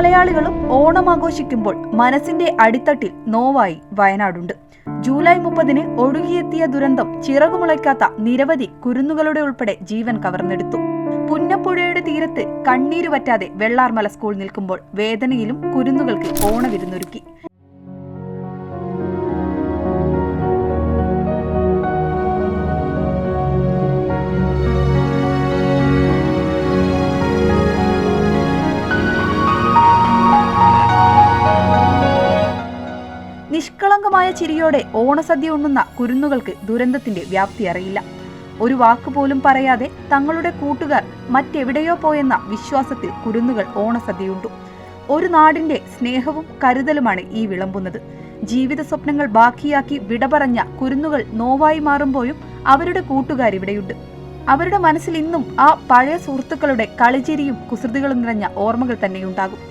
മലയാളികളും ഓണം ആഘോഷിക്കുമ്പോൾ മനസ്സിന്റെ അടിത്തട്ടിൽ നോവായി വയനാടുണ്ട്. ജൂലൈ മുപ്പതിന് ഒഴുകിയെത്തിയ ദുരന്തം ചിറകുമുളയ്ക്കാത്ത നിരവധി കുരുന്നുകളുടെ ഉൾപ്പെടെ ജീവൻ കവർന്നെടുത്തു. പുന്നപ്പുഴയുടെ തീരത്ത് കണ്ണീര് പറ്റാതെ വെള്ളാർമല സ്കൂൾ നിൽക്കുമ്പോൾ വേദനയിലും കുരുന്നുകൾക്ക് ഓണവിരുന്നൊരുക്കി. നിഷ്കളങ്കമായ ചിരിയോടെ ഓണസദ്യ ഉണ്ണുന്ന കുരുന്നുകൾക്ക് ദുരന്തത്തിന്റെ വ്യാപ്തി അറിയില്ല. ഒരു വാക്കുപോലും പറയാതെ തങ്ങളുടെ കൂട്ടുകാർ മറ്റെവിടെയോ പോയെന്ന വിശ്വാസത്തിൽ കുരുന്നുകൾ ഓണസദ്യയുണ്ടു. ഒരു നാടിന്റെ സ്നേഹവും കരുതലുമാണ് ഈ വിളമ്പുന്നത്. ജീവിത സ്വപ്നങ്ങൾ ബാക്കിയാക്കി വിട പറഞ്ഞ കുരുന്നുകൾ നോവായി മാറുമ്പോഴും അവരുടെ കൂട്ടുകാരിവിടെയുണ്ട് അവരുടെ മനസ്സിൽ ഇന്നും ആ പഴയ സുഹൃത്തുക്കളുടെ കളിചിരിയും കുസൃതികളും നിറഞ്ഞ ഓർമ്മകൾ തന്നെയുണ്ടാകും.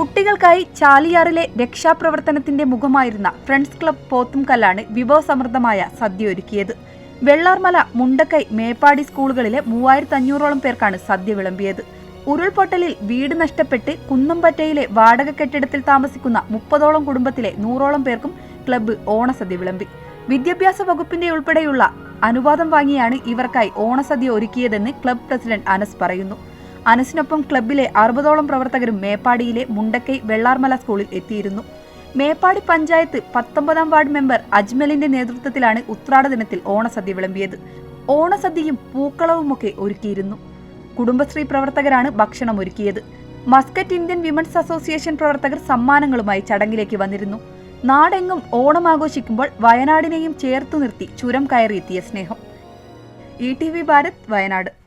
കുട്ടികൾക്കായി ചാലിയാറിലെ രക്ഷാപ്രവർത്തനത്തിന്റെ മുഖമായിരുന്ന ഫ്രണ്ട്സ് ക്ലബ് പോത്തുംകല്ലാണ് വിഭവസമൃദ്ധമായ സദ്യ ഒരുക്കിയത്. വെള്ളാർമല മുണ്ടക്കൈ മേപ്പാടി സ്കൂളുകളിലെ മൂവായിരത്തി അഞ്ഞൂറോളം പേർക്കാണ് സദ്യ വിളമ്പിയത്. ഉരുൾപൊട്ടലിൽ വീട് നഷ്ടപ്പെട്ട് കുന്നംപറ്റയിലെ വാടക കെട്ടിടത്തിൽ താമസിക്കുന്ന മുപ്പതോളം കുടുംബത്തിലെ നൂറോളം പേർക്കും ക്ലബ്ബ് ഓണസദ്യ വിളമ്പി. വിദ്യാഭ്യാസ വകുപ്പിന്റെ ഉൾപ്പെടെയുള്ള അനുവാദം വാങ്ങിയാണ് ഇവർക്കായി ഓണസദ്യ ഒരുക്കിയതെന്ന് ക്ലബ് പ്രസിഡന്റ് അനസ് പറയുന്നു. അനസിനൊപ്പം ക്ലബിലെ അറുപതോളം പ്രവർത്തകരും മേപ്പാടിയിലെ മുണ്ടക്കൈ വെള്ളാർമല സ്കൂളിൽ എത്തിയിരുന്നു. മേപ്പാടി പഞ്ചായത്ത് പത്തൊമ്പതാം വാർഡ് മെമ്പർ അജ്മലിന്റെ നേതൃത്വത്തിലാണ് ഉത്രാട ദിനത്തിൽ ഓണസദ്യ വിളമ്പിയത്. ഓണസദ്യയും പൂക്കളവുമൊക്കെ ഒരുക്കിയിരുന്നു. കുടുംബശ്രീ പ്രവർത്തകരാണ് ഭക്ഷണം ഒരുക്കിയത്. മസ്കറ്റ് ഇന്ത്യൻ വിമൻസ് അസോസിയേഷൻ പ്രവർത്തകർ സമ്മാനങ്ങളുമായി ചടങ്ങിലേക്ക് വന്നിരുന്നു. നാടെങ്ങും ഓണം ആഘോഷിക്കുമ്പോൾ വയനാടിനെയും ചേർത്തു നിർത്തി ചുരം കയറിയെത്തിയ സ്നേഹം. E T V Bharat Wayanad.